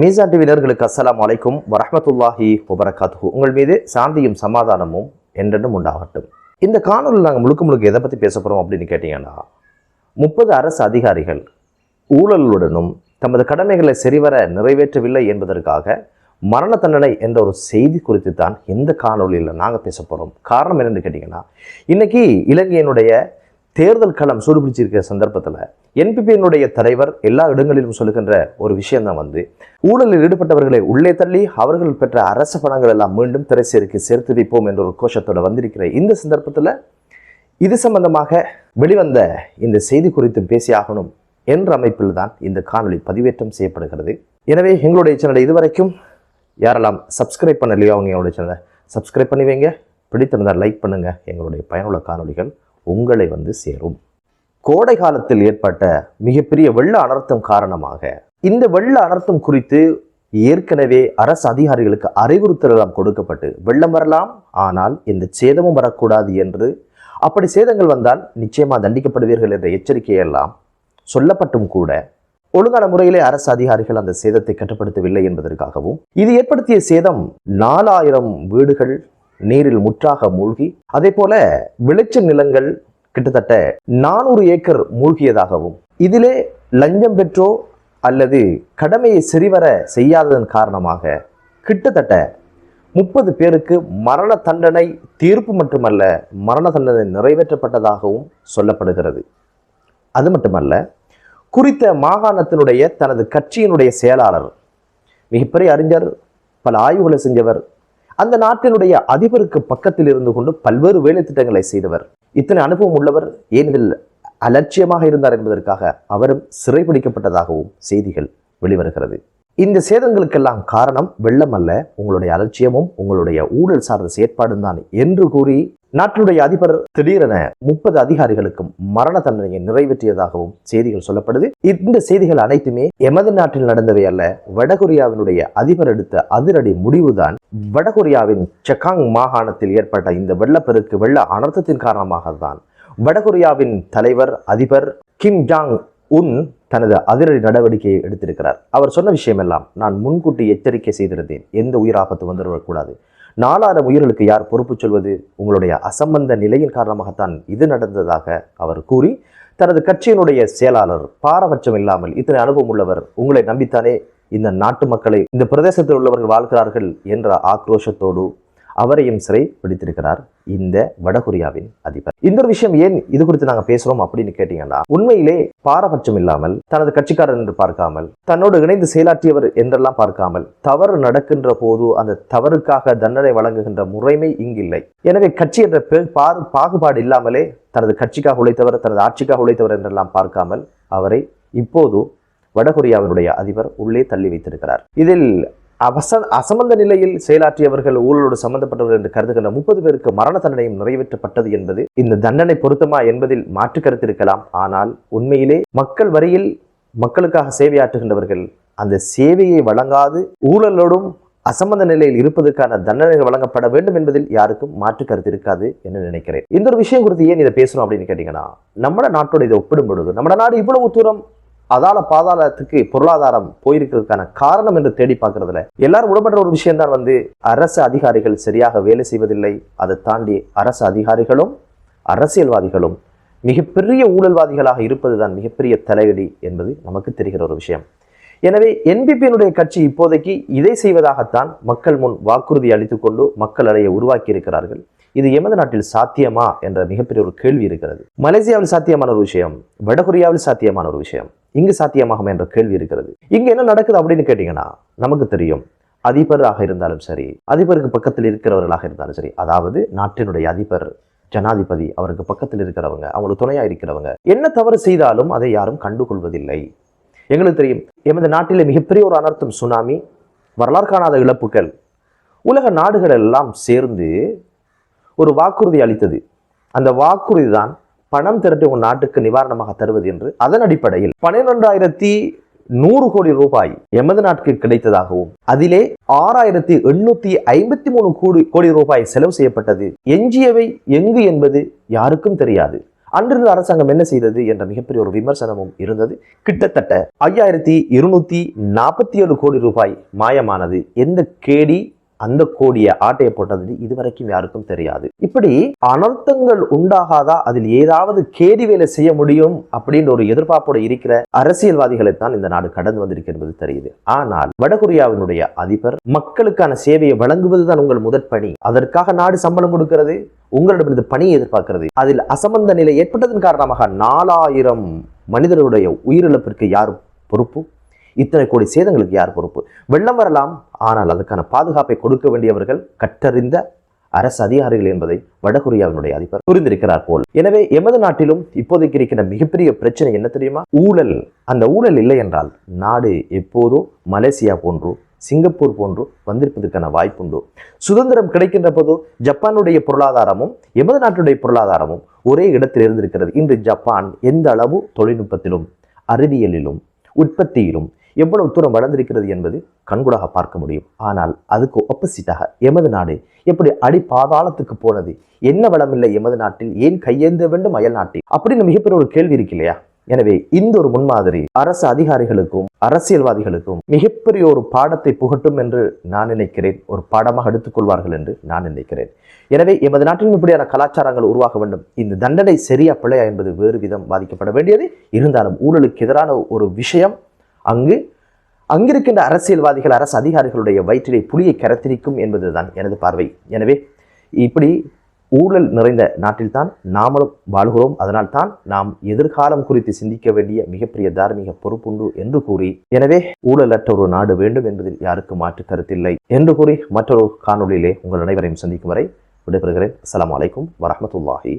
மீசான் டிவினர்களுக்கு அஸ்லாம் வலைக்கும் வரமத்துல்லாஹி வபரகாத்துஹு. உங்கள் மீது சாந்தியும் சமாதானமும் என்றென்றும் உண்டாகட்டும். இந்த காணொலியில் நாங்கள் முழுக்க முழுக்க எதை பற்றி பேச போகிறோம் அப்படின்னு கேட்டிங்கன்னா முப்பது அரசு அதிகாரிகள் ஊழலுடனும் தமது கடமைகளை சரிவர நிறைவேற்றவில்லை என்பதற்காக மரண தண்டனை என்ற ஒரு செய்தி குறித்து தான் இந்த காணொலியில் நாங்கள் பேச போகிறோம் காரணம் என்னென்னு கேட்டிங்கன்னா இன்னைக்கு இலங்கையினுடைய தேர்தல் களம் சூடுபிடிச்சிருக்கிற சந்தர்ப்பத்தில் என்பிபியினுடைய தலைவர் எல்லா இடங்களிலும் சொல்லுகின்ற ஒரு விஷயம்தான் வந்து ஊழலில் ஈடுபட்டவர்களை உள்ளே தள்ளி அவர்கள் பெற்ற அரச பணங்கள் எல்லாம் மீண்டும் திரைசேருக்கு சேர்த்து வைப்போம் என்ற ஒரு கோஷத்தோடு வந்திருக்கிற இந்த சந்தர்ப்பத்தில் இது சம்பந்தமாக வெளிவந்த இந்த செய்தி குறித்து பேசியாகணும் என்ற அமைப்பில் தான் இந்த காணொளி பதிவேற்றம் செய்யப்படுகிறது. எனவே எங்களுடைய சேனலை இதுவரைக்கும் யாரெல்லாம் சப்ஸ்கிரைப் பண்ணலையோ அவங்க எங்களுடைய சேனலை சப்ஸ்கிரைப் பண்ணி வைங்க. பிடித்திருந்தால் லைக் பண்ணுங்கள் எங்களுடைய பயனுள்ள காணொளிகள் உங்களை வந்து சேரும். கோடை காலத்தில் ஏற்பட்ட மிகப்பெரிய வெள்ள அனர்த்தம் காரணமாக இந்த வெள்ள அனர்த்தம் குறித்து ஏற்கனவே அரசு அதிகாரிகளுக்கு அறிவுறுத்தல் எல்லாம் கொடுக்கப்பட்டு வெள்ளம் வரலாம் ஆனால் எந்த சேதமும் வரக்கூடாது என்று அப்படி சேதங்கள் வந்தால் நிச்சயமாக தண்டிக்கப்படுவீர்கள் என்ற எச்சரிக்கையெல்லாம் சொல்லப்பட்டும் கூட ஒழுங்கான முறையிலே அரசு அதிகாரிகள் அந்த சேதத்தை கட்டுப்படுத்தவில்லை என்பதற்காகவும் இது ஏற்படுத்திய சேதம் நாலாயிரம் வீடுகள் நீரில் முற்றாக மூழ்கி அதே போல விளைச்சல் நிலங்கள் கிட்டத்தட்ட நானூறு ஏக்கர் மூழ்கியதாகவும் இதிலே லஞ்சம் பெற்றோ அல்லது கடமையை சரிவர செய்யாததன் காரணமாக கிட்டத்தட்ட முப்பது பேருக்கு மரண தண்டனை தீர்ப்பு மட்டுமல்ல மரண தண்டனை நிறைவேற்றப்பட்டதாகவும் சொல்லப்படுகிறது. அது மட்டுமல்ல குறித்த மாகாணத்தினுடைய தனது கட்சியினுடைய செயலாளர் மிகப்பெரிய அறிஞர் பல ஆய்வுகளை செஞ்சவர் அந்த நாட்டினுடைய அதிபருக்கு பக்கத்தில் இருந்து கொண்டு பல்வேறு வேலை திட்டங்களை செய்தவர். இத்தனை அனுபவம் உள்ளவர் ஏன் இதில் அலட்சியமாக இருந்தார் என்பதற்காக அவரும் சிறைபிடிக்கப்பட்டதாகவும் செய்திகள் வெளிவருகிறது. இந்த சேதங்களுக்கெல்லாம் காரணம் வெள்ளம் அல்ல. உங்களுடைய அலட்சியமும் உங்களுடைய ஊழல் சார்ந்த செயற்பாடும் தான் என்று கூறி நாட்டினுடைய அதிபர் திடீரென முப்பது அதிகாரிகளுக்கும் மரண தண்டனையை நிறைவேற்றியதாகவும் செய்திகள் சொல்லப்படுது. இந்த செய்திகள் அனைத்துமே எமது நாட்டில் நடந்தவை அல்ல. வடகொரியாவினுடைய அதிபர் எடுத்த அதிரடி முடிவுதான் வடகொரியாவின் செக்காங் மாகாணத்தில் ஏற்பட்ட இந்த வெள்ளப்பெருக்கு வெள்ள அனர்த்தத்தின் காரணமாக தான் வடகொரியாவின் தலைவர் அதிபர் கிம் ஜாங் உன் தனது அதிரடி நடவடிக்கையை எடுத்திருக்கிறார். அவர் சொன்ன விஷயமெல்லாம் நான் முன்கூட்டி எச்சரிக்கை செய்திருந்தேன். எந்த உயிர் ஆபத்து வந்துவிடக்கூடாது நாலாயிரம் உயிர்களுக்கு யார் பொறுப்பு சொல்வது? உங்களுடைய அசம்பந்த நிலையின் காரணமாகத்தான் இது நடந்ததாக அவர் கூறி தனது கட்சியினுடைய செயலாளர் பாரபட்சம் இல்லாமல் இத்தனை அனுபவம் உள்ளவர் உங்களை நம்பித்தானே இந்த நாட்டு மக்களை இந்த பிரதேசத்தில் உள்ளவர்கள் வாழ்கிறார்கள் என்ற ஆக்ரோஷத்தோடு அவரையும் சிறை பிடித்திருக்கிறார் இந்த வடகொரியாவின் அதிபர். இந்த ஒரு விஷயம் ஏன் இது குறித்து நாங்க பேசுறோம் அப்படின்னு கேட்டீங்கன்னா உண்மையிலே பாரபட்சம் இல்லாமல் தனது கட்சிக்காரர் என்று பார்க்காமல் தன்னோடு இணைந்து செயலாற்றியவர் என்றெல்லாம் பார்க்காமல் தவறு நடக்கின்ற போது அந்த தவறுக்காக தண்டனை வழங்குகின்ற முறைமை இங்கில்லை. எனவே கட்சி என்ற பாரு பாகுபாடு இல்லாமலே தனது கட்சிக்காக உழைத்தவர் தனது ஆட்சிக்காக உழைத்தவர் என்றெல்லாம் பார்க்காமல் அவரை இப்போது வடகொரியாவினுடைய அதிபர் உள்ளே தள்ளி வைத்திருக்கிறார். இதில் அவச அசமந்த நிலையில் செயலாற்றியவர்கள் ஊழலோடு சம்பந்தப்பட்டவர்கள் என்று கருதுகின்ற முப்பது பேருக்கு மரண தண்டனையும் நிறைவேற்றப்பட்டது என்பது இந்த தண்டனை பொருத்தமா என்பதில் மாற்று கருத்து இருக்கலாம். ஆனால் உண்மையிலே மக்கள் வரியில் மக்களுக்காக சேவையாற்றுகின்றவர்கள் அந்த சேவையை வழங்காது ஊழலோடும் அசம்பந்த நிலையில் இருப்பதற்கான தண்டனைகள் வழங்கப்பட வேண்டும் என்பதில் யாருக்கும் மாற்று கருத்து இருக்காது என்று நினைக்கிறேன். இந்த ஒரு விஷயம் குறித்து ஏன் இதை பேசணும் அப்படின்னு கேட்டீங்கன்னா நம்ம நாட்டோட இதை ஒப்பிடும் பொழுது நம்ம நாடு இவ்வளவு தூரம் அதால பாதாளத்துக்கு பொருளாதாரம் போயிருக்கிறதுக்கான காரணம் என்று தேடி பார்க்கறதுல எல்லாரும் உடன்படுற ஒரு விஷயம்தான் வந்து அரசு அதிகாரிகள் சரியாக வேலை செய்வதில்லை. அதை தாண்டி அரசு அதிகாரிகளும் அரசியல்வாதிகளும் மிகப்பெரிய ஊழல்வாதிகளாக இருப்பதுதான் மிகப்பெரிய தலையடி என்பது நமக்கு தெரிகிற ஒரு விஷயம். எனவே என்பிபியினுடைய கட்சி இப்போதைக்கு இதை செய்வதாகத்தான் மக்கள் முன் வாக்குறுதி அளித்துக்கொண்டு மக்கள் அலையை உருவாக்கி இருக்கிறார்கள். இது எமது நாட்டில் சாத்தியமா என்ற மிகப்பெரிய ஒரு கேள்வி இருக்கிறது. மலேசியாவில் சாத்தியமான ஒரு விஷயம் வடகொரியாவில் சாத்தியமான ஒரு விஷயம். இங்கு சாத்தியமாகும் என்ற கேள்வி இருக்கிறது. இங்க என்ன நடக்குது அப்படின்னு கேட்டீங்கன்னா நமக்கு தெரியும். அதிபராக இருந்தாலும் சரி அதிபருக்கு பக்கத்தில் இருக்கிறவர்களாக இருந்தாலும் சரி அதாவது நாட்டினுடைய அதிபர் ஜனாதிபதி அவருக்கு பக்கத்தில் இருக்கிறவங்க அவங்களுக்கு துணையா இருக்கிறவங்க என்ன தவறு செய்தாலும் அதை யாரும் கண்டுகொள்வதில்லை. எங்களுக்கு தெரியும் எமது நாட்டிலே மிகப்பெரிய ஒரு அனர்த்தம் சுனாமி வரலாறு காணாத இழப்புகள். உலக நாடுகள் எல்லாம் சேர்ந்து ஒரு வாக்குறுதி அளித்தது. அந்த வாக்குறுதி தான் பணம் திரட்டி உன் நாட்டுக்கு நிவாரணமாக தருவது என்று அதன் அடிப்படையில் பன்னிரெண்டாயிரத்தி நூறு கோடி ரூபாய் எமது நாட்டுக்கு கிடைத்ததாகவும் அதிலே ஆறாயிரத்தி எண்ணூத்தி ஐம்பத்தி மூணு கோடி கோடி ரூபாய் செலவு செய்யப்பட்டது. எஞ்சியவை எங்கு என்பது யாருக்கும் தெரியாது. அன்றிருந்த அரசாங்கம் என்ன செய்தது என்ற மிகப்பெரிய ஒரு விமர்சனமும் இருந்தது. கிட்டத்தட்ட ஐயாயிரத்தி இருநூத்தி நாற்பத்தி ஏழு கோடி ரூபாய் மாயமானது. எந்த கேடி அந்த கோடியை ஆட்டையை போட்டது இதுவரைக்கும் யாருக்கும் தெரியாது. இப்படி அனர்த்தங்கள் உண்டாகாதா? அதில் ஏதாவது கேடி வேலை செய்ய முடியும் அப்படின்ற ஒரு எதிர்பார்ப்போடு இருக்கிற அரசியல்வாதிகளை தான் இந்த நாடு கடந்து வந்திருக்கிறது தெரியுது. ஆனால் வடகொரியாவினுடைய அதிபர் மக்களுக்கான சேவையை வழங்குவதுதான் உங்கள் முதற் பணி. அதற்காக நாடு சம்பளம் கொடுக்கிறது உங்களிடமிருந்து பணியை எதிர்பார்க்கிறது. அதில் அசம்பந்த நிலை ஏற்பட்டதன் காரணமாக நாலாயிரம் மனிதர்களுடைய உயிரிழப்பிற்கு யார் பொறுப்பு? இத்தனை கோடி சேதங்களுக்கு யார் பொறுப்பு? வெள்ளம் வரலாம் ஆனால் அதுக்கான பாதுகாப்பை கொடுக்க வேண்டியவர்கள் கற்றறிந்த அரசு அதிகாரிகள் என்பதை வடகொரியாவினுடைய அதிபர் புரிந்திருக்கிறார் போல். எனவே எமது நாட்டிலும் இப்போதைக்கு இருக்கின்ற மிகப்பெரிய பிரச்சனை என்ன தெரியுமா? ஊழல். அந்த ஊழல் இல்லை என்றால் நாடு எப்போதோ மலேசியா போன்று சிங்கப்பூர் போன்று வந்திருப்பதற்கான வாய்ப்புண்டு. சுதந்திரம் கிடைக்கின்ற போது ஜப்பானுடைய பொருளாதாரமும் எமது நாட்டுடைய பொருளாதாரமும் ஒரே இடத்தில் இருந்திருக்கிறது. இன்று ஜப்பான் எந்த அளவு தொழில்நுட்பத்திலும் அறிவியலிலும் உற்பத்தியிலும் எவ்வளவு தூரம் வளர்ந்திருக்கிறது என்பது கண்கூடாக பார்க்க முடியும். ஆனால் அதுக்கு ஆப்போசிட்டாக எமது நாடு எப்படி அடி பாதாளத்துக்கு போனது? என்ன வளமில்லை எமது நாட்டில்? ஏன் கையேந்த வேண்டும் அயல் நாட்டில்? அப்படின்னு மிகப்பெரிய ஒரு கேள்வி இருக்கு இல்லையா? எனவே இந்த ஒரு முன்மாதிரி அரசு அதிகாரிகளுக்கும் அரசியல்வாதிகளுக்கும் மிகப்பெரிய ஒரு பாடத்தை புகட்டும் என்று நான் நினைக்கிறேன். ஒரு பாடமாக எடுத்துக்கொள்வார்கள் என்று நான் நினைக்கிறேன். எனவே எமது நாட்டிலும் இப்படியான கலாச்சாரங்கள் உருவாக வேண்டும். இந்த தண்டனை சரியா பிழையா என்பது வேறு விதம் பாதிக்கப்பட வேண்டியது. இருந்தாலும் ஊழலுக்கு எதிரான ஒரு விஷயம் அங்கு அங்கிருக்கின்ற அரசியல்வாதிகள் அரசு அதிகாரிகளுடைய வயிற்றிலே புலியை கரத்திரிக்கும் என்பதுதான் எனது பார்வை. எனவே இப்படி ஊழல் நிறைந்த நாட்டில்தான் நாமளும் வாழ்கிறோம். அதனால்தான் நாம் எதிர்காலம் குறித்து சிந்திக்க வேண்டிய மிகப்பெரிய தார்மீக பொறுப்புண்டு என்று கூறி எனவே ஊழலற்ற ஒரு நாடு வேண்டும் என்பதில் யாருக்கும் மாற்று கருத்தில்லை என்று கூறி மற்றொரு காணொலியிலே உங்கள் அனைவரையும் சந்திக்கும் வரை விடைபெறுகிறேன். அஸ்ஸலாமு அலைக்கும் வரஹ்மத்துல்லாஹி